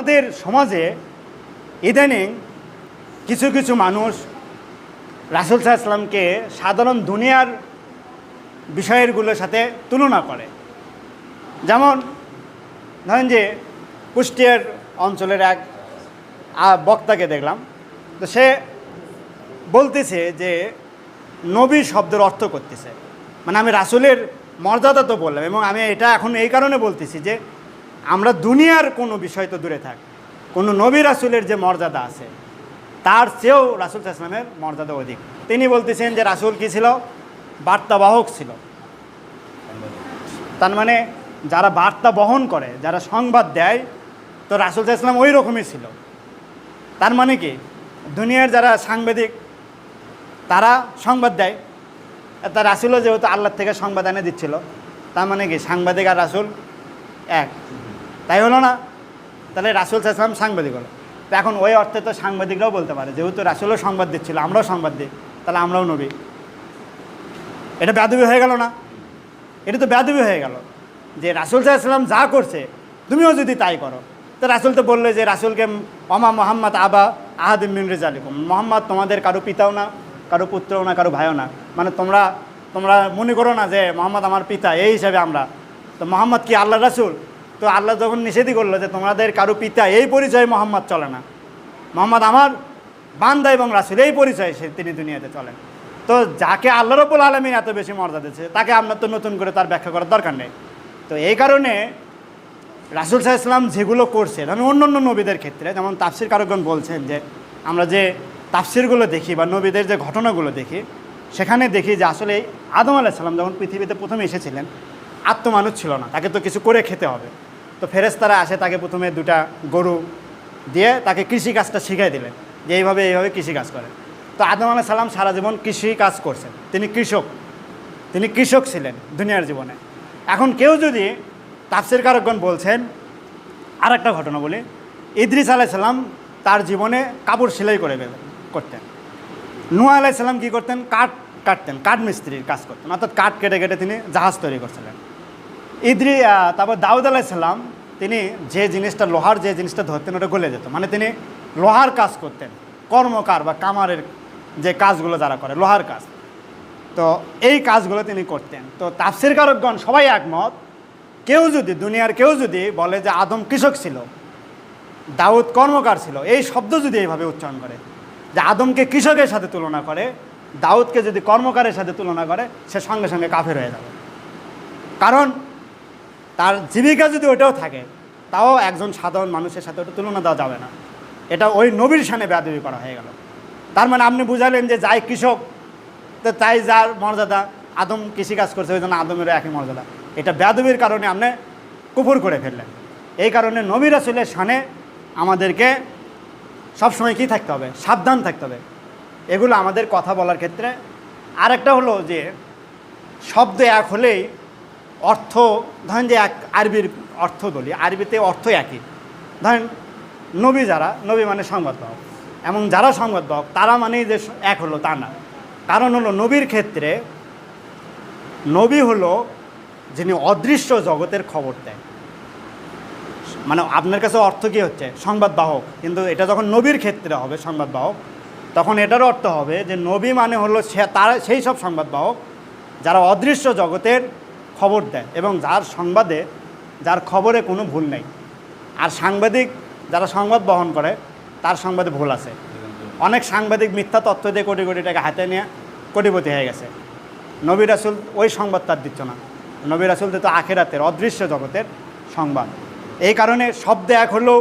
আমাদের সমাজে ইদানিং কিছু কিছু মানুষ রাসুল সাহা ইসলামকে সাধারণ দুনিয়ার বিষয়েরগুলোর সাথে তুলনা করে। যেমন ধরেন যে কুষ্টিয়ার অঞ্চলের এক বক্তাকে দেখলাম, তো সে বলতেছে যে নবী শব্দের অর্থ করতেছে। মানে আমি রাসুলের মর্যাদা তো বললাম এবং আমি এটা এখন এই কারণে বলতেছি যে আমরা দুনিয়ার কোনো বিষয় তো দূরে থাক। কোনো নবী রাসুলের যে মর্যাদা আছে, তার চেয়েও রাসুল ইসলামের মর্যাদা অধিক। তিনি বলতেছেন যে রাসুল কী ছিল? বার্তাবাহক ছিল। তার মানে যারা বার্তা বহন করে, যারা সংবাদ দেয়, তো রাসুল ইসলাম ওই রকমই ছিল। তার মানে কি? দুনিয়ার যারা সাংবাদিক, তারা সংবাদ দেয়। তার রাসুলও যেহেতু আল্লাহ থেকে সংবাদ এনে দিচ্ছিল, তার মানে কি? সাংবাদিক আর রাসুল এক। তাই হলো না? তাহলে রাসুল ইসলাম সাংবাদিক হলো। তো এখন ওই অর্থে তো সাংবাদিকরাও বলতে পারে, যেহেতু রাসুলও সংবাদ দিচ্ছিল আমরাও সংবাদ দিই তাহলে আমরাও নবী। এটা বেদবি হয়ে গেল না? এটা তো বেদবি হয়ে গেল যে রাসুল সাল্লাম যা করছে, তুমিও যদি তাই করো। তো রাসুল তো বললে যে রাসুলকে অমা মোহাম্মদ আবা আহাদিম মিন রেজা আলিকুম মোহাম্মদ তোমাদের কারও পিতাও না, কারও পুত্রও না, কারও ভাইও না। মানে তোমরা তোমরা মনে করো না যে মোহাম্মদ আমার পিতা, এই হিসাবে আমরা। তো মোহাম্মদ কি আল্লাহ রাসুল? তো আল্লাহ যখন নিষেধই করল যে তোমাদের কারও পিতা এই পরিচয়ে মোহাম্মদ চলে না, মোহাম্মদ আমার বান্দা এবং রাসুল এই পরিচয়ে সে তিনি দুনিয়াতে চলেন। তো যাকে আল্লাহ রবুল আলমিন এত বেশি মর্যাদা দিচ্ছে তাকে আপনার তো নতুন করে তার ব্যাখ্যা করার দরকার নেই। তো এই কারণে রাসুল সাহা ইসলাম যেগুলো করছেন, আমি অন্য অন্য নবীদের ক্ষেত্রে, যেমন তাফসির কারকগণ বলছেন যে, আমরা যে তাফসিরগুলো দেখি বা নবীদের যে ঘটনাগুলো দেখি, সেখানে দেখি যে আসলে আদম আলাইসাল্লাম যখন পৃথিবীতে প্রথমে এসেছিলেন, আত্মমানুষ ছিল না, তাকে তো কিছু করে খেতে হবে। তো ফেরেস্তারা আসে, তাকে প্রথমে দুটা গরু দিয়ে তাকে কৃষি কাজটা শিখাই দিলেন যে এইভাবে এইভাবে কৃষি কাজ করে। তো আদম আলাহ সাল্লাম সারা জীবন কৃষি কাজ করছেন। তিনি কৃষক। তিনি কৃষক ছিলেন দুনিয়ার জীবনে। এখন কেউ যদি তাফসির কারকগণ বলছেন আর একটা ঘটনা বলি। ইদ্রিস আলাইসাল্লাম তার জীবনে কাপড় সেলাই করে করতেন। নুয়া আলাইসাল্লাম কী করতেন? কাঠ কাটতেন, কাঠ মিস্ত্রির কাজ করতেন। অর্থাৎ কাঠ কেটে কেটে তিনি জাহাজ তৈরি করছিলেন। ইদ্রি তারপর দাউদ আলাইসাল্লাম তিনি যে জিনিসটা, লোহার যে জিনিসটা ধরতেন, ওটা গলে যেত। মানে তিনি লোহার কাজ করতেন, কর্মকার বা কামারের যে কাজগুলো যারা করে, লোহার কাজ। তো এই কাজগুলো তিনি করতেন। তো তাফসির কারকগণ সবাই একমত, কেউ যদি, দুনিয়ার কেউ যদি বলে যে আদম কৃষক ছিল, দাউদ কর্মকার ছিল, এই শব্দ যদি এইভাবে উচ্চারণ করে, যে আদমকে কৃষকের সাথে তুলনা করে, দাউদকে যদি কর্মকারের সাথে তুলনা করে, সে সঙ্গে সঙ্গে কাফের হয়ে যাবে। কারণ তার জীবিকা যদি ওটাও থাকে, তাও একজন সাধারণ মানুষের সাথে ওটা তুলনা দেওয়া যাবে না। এটা ওই নবীর সানে বেয়াদবি করা হয়ে গেল। তার মানে আপনি বুঝালেন যে যাই কৃষক, তো তাই যার মর্যাদা, আদম কৃষিকাজ করছে, ওই জন্য আদমেরও একই মর্যাদা। এটা বেয়াদবির কারণে আপনি কুপুর করে ফেললেন। এই কারণে নবী রাসুলের সানে আমাদেরকে সবসময় কী থাকতে হবে? সাবধান থাকতে হবে। এগুলো আমাদের কথা বলার ক্ষেত্রে আরেকটা হলো যে, শব্দ এক হলেই অর্থ, ধরেন যে এক আরবির অর্থ বলি, আরবিতে অর্থ একই। ধরেন নবী যারা, নবী মানে সংবাদবাহক এবং যারা সংবাদবাহক তারা মানেই যে এক হলো তা না। কারণ হলো নবীর ক্ষেত্রে নবী হলো যিনি অদৃশ্য জগতের খবর দেয় মানে আপনার কাছে অর্থ কী হচ্ছে? সংবাদবাহক কিন্তু এটা যখন নবীর ক্ষেত্রে হবে সংবাদবাহক তখন এটার অর্থ হবে যে নবী মানে হলো সে, তারা, সেই সব সংবাদবাহক যারা অদৃশ্য জগতের খবর দেয় এবং যার সংবাদে, যার খবরে কোনো ভুল নেই। আর সাংবাদিক যারা সংবাদ বহন করে, তার সংবাদে ভুল আছে। অনেক সাংবাদিক মিথ্যা তথ্য দিয়ে কোটি কোটি টাকা হাতে নিয়ে কোটিপতি হয়ে গেছে। নবী রাসুল ওই সংবাদ তার দিচ্ছ না। নবী রাসুল দিত আখেরাতের অদৃশ্য জগতের সংবাদ। এই কারণে শব্দ এক হলেও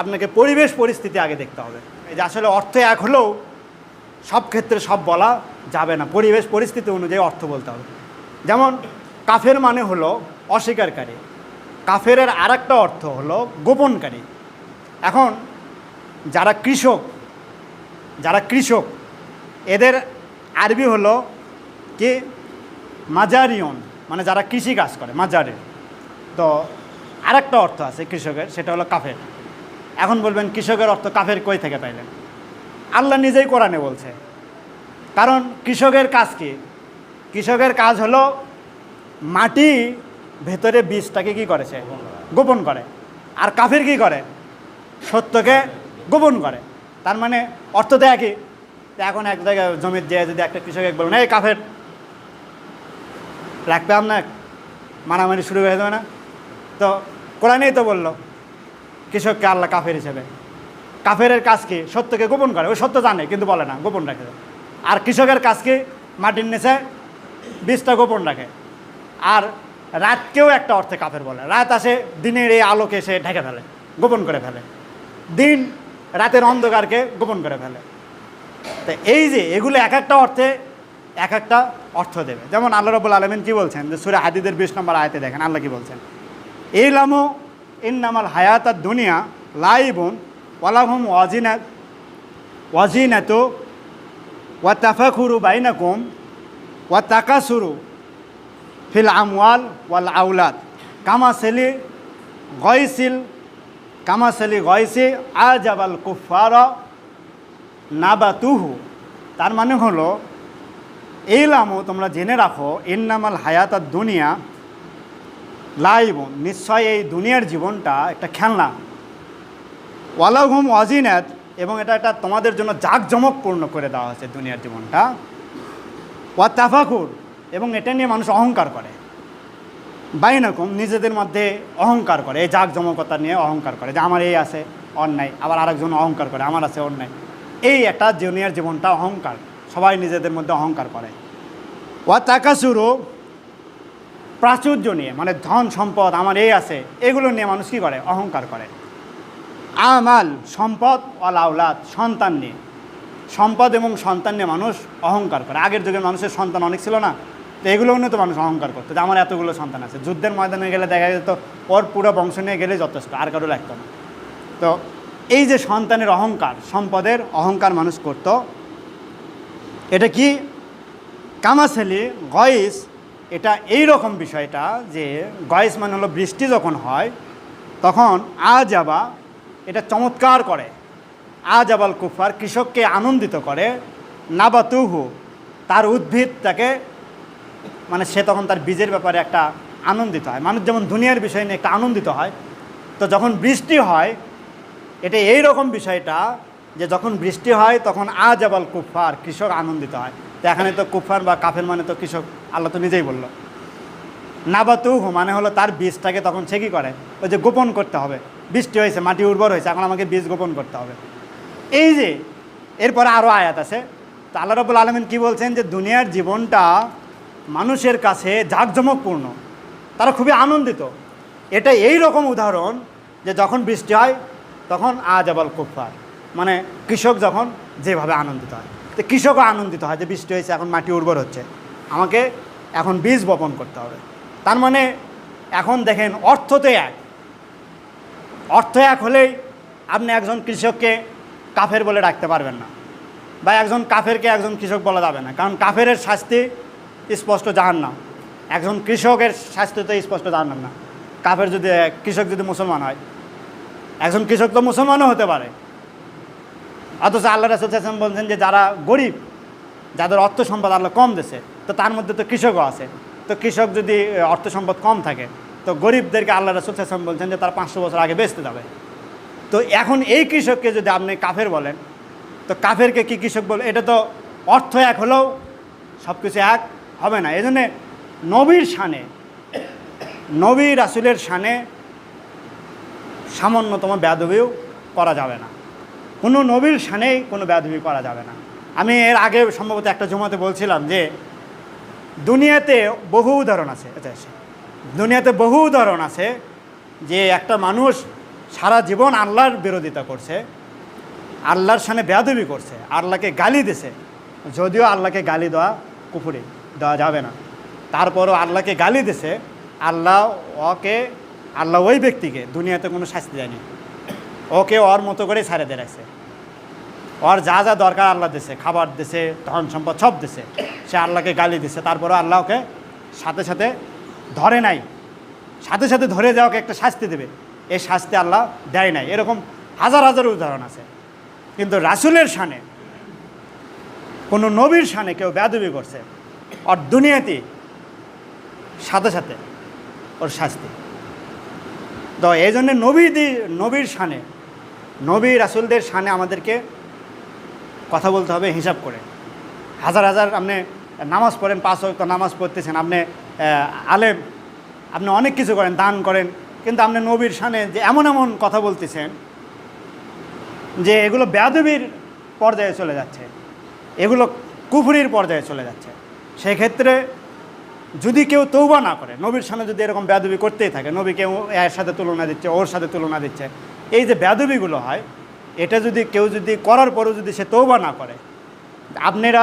আপনাকে পরিবেশ পরিস্থিতি আগে দেখতে হবে। এই যে আসলে অর্থ এক হলেও সব ক্ষেত্রে সব বলা যাবে না। পরিবেশ পরিস্থিতি অনুযায়ী অর্থ বলতে হবে। যেমন কাফের মানে হলো অস্বীকারী। কাফেরের আর একটা অর্থ হলো গোপনকারী। এখন যারা কৃষক যারা কৃষক, এদের আরবি হলো কি? মাজারিয়ন মানে যারা কৃষি কাজ করে, মাজারে। তো আরেকটা অর্থ আছে কৃষকের, সেটা হলো কাফের। এখন বলবেন কৃষকের অর্থ কাফের কই থেকে পাইলেন? আল্লাহ নিজেই কোরআনে বলছে। কারণ কৃষকের কাজ কি? কৃষকের কাজ হলো মাটি ভেতরে বীজটাকে কি করেছে গোপন করে। আর কাফের কি করে? সত্যকে গোপন করে। তার মানে অর্থ তো একই এখন এক জায়গায় জমির যে যদি একটা কৃষক এক বলুন, এই কাফের রাখবে আপনার মারামারি শুরু হয়ে যাবে না? তো কোরআনেই তো বলল, কৃষককে আল্লাহ কাফের হিসেবে। কাফেরের কাজ কি? সত্যকে গোপন করে। ওই সত্য জানে, কিন্তু বলে না, গোপন রাখে। আর কৃষকের কাজ কি? মাটির নিচে বীজটা গোপন রাখে। আর রাতকেও একটা অর্থে কাফের বলে। রাত আসে, দিনের এই আলোকে সে ঢেকে ফেলে, গোপন করে ফেলে। দিন রাতের অন্ধকারকে গোপন করে ফেলে। তো এই যে, এগুলো এক একটা অর্থে, এক একটা অর্থ দেবে। যেমন আল্লাহ রবুল আলমিন কী বলছেন? যে সুরে হাদিদের বিশ নম্বর আয়তে দেখেন, আল্লাহ কী বলছেন? এই লামো ইন্নামাল হায়াত আর দুনিয়া লাইবুন ওয়ালাহুম ওয়াজিনাত ওয়াজিনাত ওয়া তাফাখুরু বাইনাকুম ওয়া তাকাসুরু ফিল আমওয়াল ওয়াল আউলাদ। কামা সেলি গয়সিল, কামা সেলি গয়সি আজাবাল কুফার নাবাতুহু। তার মানে হলো এইলামও তোমরা জেনে রাখো, ইন্নামাল হায়াত আর দুনিয়া লাইব নিশ্চয় এই দুনিয়ার জীবনটা একটা খেলনা। ওয়ালাহুম ওয়াজিনাত, এবং এটা একটা তোমাদের জন্য জাঁকজমকপূর্ণ করে দেওয়া হয়েছে দুনিয়ার জীবনটা। ওয়া তাফাকুর এবং এটা নিয়ে মানুষ অহংকার করে। বাইনাকুম নিজেদের মধ্যে অহংকার করে, এই জাঁকজমকতা নিয়ে অহংকার করে যে আমার এই আছে, অন্যায়। আবার আরেকজন অহংকার করে, আমার আছে, অন্যায়। এই একটা দুনিয়ার জীবনটা অহংকার, সবাই নিজেদের মধ্যে অহংকার করে। ওয়া তাকাসুরু, প্রাচুর্য নিয়ে মানে ধন, সম্পদ, আমার এই আছে, এগুলো নিয়ে মানুষ কী করে? অহংকার করে। আমাল, সম্পদ অল আউলাদ সন্তান নিয়ে। সম্পদ এবং সন্তান নিয়ে মানুষ অহংকার করে। আগের যুগের মানুষের সন্তান অনেক ছিল না? তো এগুলো নিয়ে তো মানুষ অহংকার করতো যে আমার এতগুলো সন্তান আছে। যুদ্ধের ময়দানে গেলে দেখা যেত ওর পুরো বংশ নিয়ে গেলে যথেষ্ট, আর কারও লাগতো না। তো এই যে সন্তানের অহংকার, সম্পদের অহংকার মানুষ করত, এটা কি? কামাসেলি, গয়েস, এটা এই রকম বিষয়টা যে গয়েস মানে হলো বৃষ্টি যখন হয়, তখন আজাবা এটা চমৎকার করে। আজাবাল কুফার কৃষককে আনন্দিত করে। নাবাতুহু, তার উদ্ভিদটাকে মানে সে তখন তার বীজের ব্যাপারে একটা আনন্দিত হয়। মানুষ যেমন দুনিয়ার বিষয় নিয়ে একটা আনন্দিত হয়, তো যখন বৃষ্টি হয়, এটা এই রকম বিষয়টা যে যখন বৃষ্টি হয়, তখন আজাবাল কুফার কৃষক আনন্দিত হয়। তো এখানে তো কুফার বা কাফের মানে তো কৃষক, আল্লাহ তো নিজেই বলল। নাবাতুহু মানে হলো তার বীজটাকে তখন সে কী করে? ওই যে গোপন করতে হবে। বৃষ্টি হয়েছে, মাটি উর্বর হয়েছে, এখন আমাকে বীজ গোপন করতে হবে। এই যে, এরপরে আরও আয়াত আছে। তো আল্লাহ রবুল আলমিন কী বলছেন যে, দুনিয়ার জীবনটা মানুষের কাছে জাঁকজমকপূর্ণ। তারা খুবই আনন্দিত। এটা এই রকম উদাহরণ যে যখন বৃষ্টি হয়, তখন আজ আজাবাল কুফার মানে কৃষক যখন যেভাবে আনন্দিত হয়। তো কৃষকও আনন্দিত হয় যে বৃষ্টি হয়েছে, এখন মাটি উর্বর হচ্ছে। আমাকে এখন বীজ বপন করতে হবে। তার মানে এখন দেখেন অর্থ তো এক। অর্থ এক হলেই আপনি একজন কৃষককে কাফের বলে ডাকতে পারবেন না। বা একজন কাফেরকে একজন কৃষক বলা যাবে না। কারণ কাফেরের শাস্তি স্পষ্ট জাহান না একজন কৃষকের শাস্তি তো স্পষ্ট জাহান না। কাফের যদি, কৃষক যদি মুসলমান হয়, একজন কৃষক তো মুসলমানও হতে পারে। অথচ আল্লাহ রাসুল হাসান বলছেন যে, যারা গরিব, যাদের অর্থ সম্পদ আল্লাহ কম দেশে তো তার মধ্যে তো কৃষকও আছে। তো কৃষক যদি অর্থ সম্পদ কম থাকে, তো গরিবদেরকে আল্লাহ রাসুল হাসান বলছেন যে, তারা পাঁচশো বছর আগে বেচতে যাবে। তো এখন এই কৃষককে যদি আপনি কাফের বলেন, তো কাফেরকে কি কৃষক বলে, এটা তো অর্থ এক হলেও সব কিছু এক হবে না। এই জন্যে নবীর শানে নবী রাসুলের শানে সামান্যতম ব্যাধবিও করা যাবে না। কোনো নবীর শানেই কোনো ব্যাধবি করা যাবে না। আমি এর আগে সম্ভবত একটা জমাতে বলছিলাম যে, দুনিয়াতে বহু উদাহরণ আছে। আচ্ছা আচ্ছা। দুনিয়াতে বহু উদাহরণ আছে যে, একটা মানুষ সারা জীবন আল্লাহর বিরোধিতা করছে, আল্লাহর সামনে বেয়াদবি করছে, আল্লাহকে গালি দিছে, যদিও আল্লাহকে গালি দেওয়া কুফুরি। দেওয়া যাবে না। তারপরও আল্লাহকে গালি দিছে, আল্লাহ ওকে, আল্লাহ ওই ব্যক্তিকে দুনিয়াতে কোনো শাস্তি দেয়নি। ওকে ওর মতো করে ছাড়ে দিয়ে রাখছে। ওর যা যা দরকার আল্লাহ দিছে, খাবার দিছে, ধন সম্পদ সব দিছে। সে আল্লাহকে গালি দিছে, তারপরও আল্লাহ ওকে সাথে সাথে ধরে নাই। সাথে সাথে ধরে যাওয়াকে একটা শাস্তি দেবে। এই শাস্তি আল্লাহ দেয় নাই। এরকম হাজার হাজার উদাহরণ আছে। কিন্তু রাসুলের শানে, কোনো নবীর শানে কেউ ব্যাদবি করছে। ওর দুনিয়াতে সাথে সাথে ওর শাস্তি। তো এই জন্যে নবী দি, নবীর শানে, নবী রাসুলদের সামনে আমাদেরকে কথা বলতে হবে, হিসাব করে। হাজার হাজার আপনি নামাজ পড়েন, পাঁচ ওয়াক্ত নামাজ পড়তেছেন, আপনি আলেম, আপনি অনেক কিছু করেন, দান করেন, কিন্তু আপনি নবীর সামনে যে এমন এমন কথা বলতেছেন, যে এগুলো বেয়াদবির পর্যায়ে চলে যাচ্ছে, এগুলো কুফরির পর্যায়ে চলে যাচ্ছে। সেক্ষেত্রে যদি কেউ তৌবা না করে, নবীর সামনে যদি এরকম বেয়াদবি করতেই থাকে নবীকে ও এর সাথে তুলনা দিচ্ছে, ওর সাথে তুলনা দিচ্ছে, এই যে বেয়াদবিগুলো হয়, এটা যদি কেউ যদি করার পরেও যদি সে তৌবা না করে, আপনারা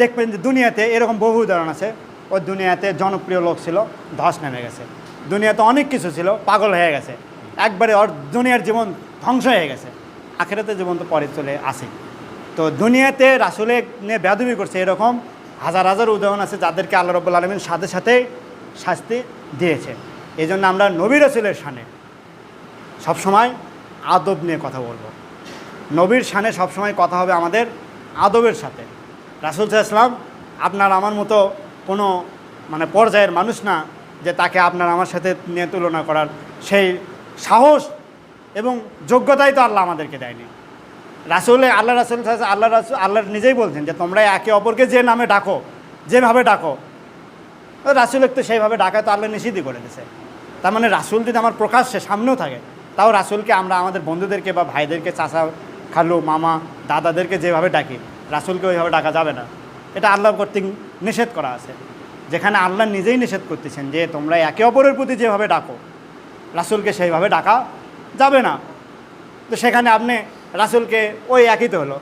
দেখবেন যে দুনিয়াতে এরকম বহু উদাহরণ আছে, ওই দুনিয়াতে জনপ্রিয় লোক ছিল, ধস নেমে গেছে। দুনিয়াতে অনেক কিছু ছিল, পাগল হয়ে গেছে। একবারে ওর দুনিয়ার জীবন ধ্বংস হয়ে গেছে। আখেরাতে জীবন তো পরে চলে আসে। তো দুনিয়াতে রাসুলে নিয়ে বেদবি করছে এরকম হাজার হাজার উদাহরণ আছে যাদেরকে আল্লাহ রব্বুল আলমীর সাথে সাথে শাস্তি দিয়েছে। এই জন্য আমরা নবী রসুলের সানে সবসময় আদব নিয়ে কথা বলব। নবীর সানে সবসময় কথা হবে আমাদের আদবের সাথে। রাসুল ইসলাম আপনার আমার মতো কোনো মানে পর্যায়ের মানুষ না যে তাকে আপনার আমার সাথে নিয়ে তুলনা করার সেই সাহস এবং যোগ্যতাই তো আল্লাহ আমাদেরকে দেয়নি। রাসুলে, আল্লাহ রাসুল আল্লাহ রাসুল, আল্লাহ নিজেই বলছেন যে তোমরা একে অপরকে যে নামে ডাকো, যেভাবে ডাকো। রাসুলের তো সেইভাবে ডাকায় তো আল্লাহ নিষিদ্ধই করে দিছে তার মানে রাসুল যদি আমার প্রকাশ্যে সামনেও থাকে, তাও রাসুলকে আমরা আমাদের বন্ধুদেরকে বা ভাইদেরকে, চাচা, খালু, মামা, দাদাদেরকে যেভাবে ডাকি, রাসুলকে ওইভাবে ডাকা যাবে না। এটা আল্লাহ কর্তৃক নিষেধ করা আছে। যেখানে আল্লাহ নিজেই নিষেধ করতেছেন যে তোমরা একে অপরের প্রতি যেভাবে ডাকো, রাসুলকে সেইভাবে ডাকা যাবে না। তো সেখানে আপনি রাসুলকে ওই একই তো হলো।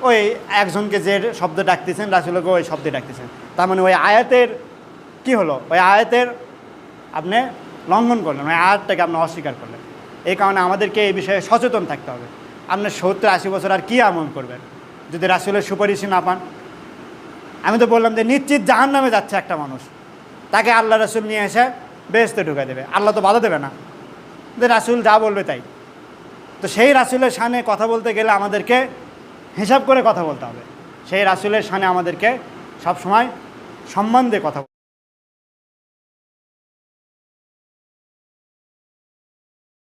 ওই একজনকে যে শব্দ ডাকতেছেন, রাসুলকে ওই শব্দে ডাকতেছেন। তার মানে ওই আয়াতের কি হলো? ওই আয়াতের আপনি লঙ্ঘন করলেন, ওই আয়াতটাকে আপনি অস্বীকার করলেন। এই কারণে আমাদেরকে এই বিষয়ে সচেতন থাকতে হবে। আপনি সত্তর আশি বছর আর কী আমল করবেন? যদি রাসুলের সুপারিশই না পান। আমি তো বললাম যে নিশ্চিত জাহান নামে যাচ্ছে একটা মানুষ। তাকে আল্লাহ রাসুল নিয়ে এসে বেহেস্তে ঢুকে দেবে। আল্লাহ তো বাধা দেবে না। যে রাসুল যা বলবে তাই। তো সেই রাসুলের সানে কথা বলতে গেলে আমাদেরকে হিসাব করে কথা বলতে হবে সেই রাসুলের সানে আমাদেরকে সবসময় সম্মান দিয়ে কথা।